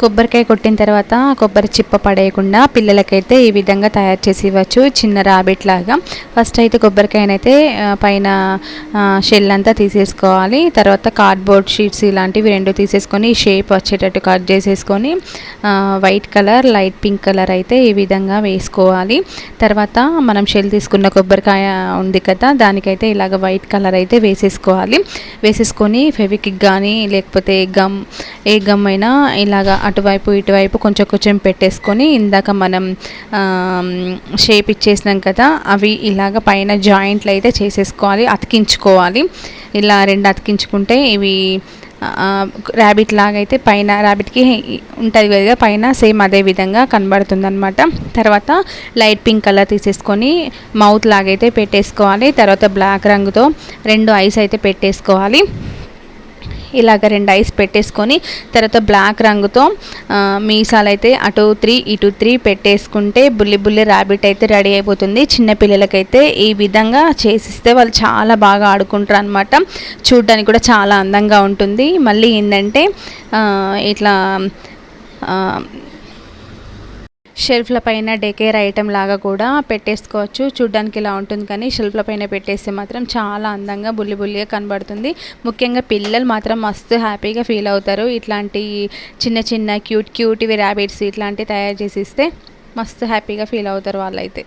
కొబ్బరికాయ కొట్టిన తర్వాత కొబ్బరి చిప్ప పడేయకుండా పిల్లలకైతే ఈ విధంగా తయారు చేసి ఇవ్వచ్చు. చిన్న రాబిట్ లాగా. ఫస్ట్ అయితే కొబ్బరికాయనైతే పైన షెల్ అంతా తీసేసుకోవాలి. తర్వాత కార్డ్బోర్డ్ షీట్స్ ఇలాంటివి రెండు తీసేసుకొని షేప్ వచ్చేటట్టు కట్ చేసేసుకొని white colour light pink colour అయితే ఈ విధంగా వేసుకోవాలి. తర్వాత మనం షెల్ తీసుకున్న కొబ్బరికాయ ఉంది కదా దానికైతే ఇలాగ వైట్ కలర్ అయితే వేసేసుకోవాలి. వేసేసుకొని ఫెవికిక్ కానీ లేకపోతే గమ్ ఏ గమ్ అయినా ఇలాగ అటువైపు ఇటువైపు కొంచెం కొంచెం పెట్టేసుకొని ఇందాక మనం షేప్ ఇచ్చేసినాం కదా అవి ఇలాగ పైన జాయింట్లు అయితే చేసేసుకోవాలి అతికించుకోవాలి. ఇలా రెండు అతికించుకుంటే ఇవి ర్యాబిట్ లాగా అయితే పైన ర్యాబిట్కి ఉంటుంది కదా పైన సేమ్ అదే విధంగా కనబడుతుందనమాట తర్వాత లైట్ పింక్ కలర్ తీసేసుకొని మౌత్ లాగైతే పెట్టేసుకోవాలి. తర్వాత బ్లాక్ రంగుతో రెండు ఐస్ అయితే పెట్టేసుకోవాలి. ఇలాగ రెండు ఐస్ పెట్టేసుకొని తర్వాత బ్లాక్ రంగుతో మీసాలు అయితే అటు త్రీ ఇటు త్రీ పెట్టేసుకుంటే బుల్లి బుల్లి ర్యాబిట్ అయితే రెడీ అయిపోతుంది. చిన్నపిల్లలకైతే ఈ విధంగా చేసిస్తే వాళ్ళు చాలా బాగా ఆడుకుంటారు అనమాట చూడ్డానికి కూడా చాలా అందంగా ఉంటుంది. మళ్ళీ ఏంటంటే ఇట్లా షెల్ఫ్ల పైన డెకేర్ ఐటెం లాగా కూడా పెట్టేసుకోవచ్చు. చూడ్డానికి ఇలా ఉంటుంది కానీ షెల్ఫ్ల పైన పెట్టేస్తే మాత్రం చాలా అందంగా బుల్లి బుల్లిగా కనబడుతుంది. ముఖ్యంగా పిల్లలు మాత్రం మస్తు హ్యాపీగా ఫీల్ అవుతారు. ఇట్లాంటి చిన్న చిన్న క్యూట్ క్యూట్ ఇవి ర్యాబిట్స్ ఇట్లాంటివి తయారు చేసి ఇస్తే మస్తు హ్యాపీగా ఫీల్ అవుతారు వాళ్ళైతే.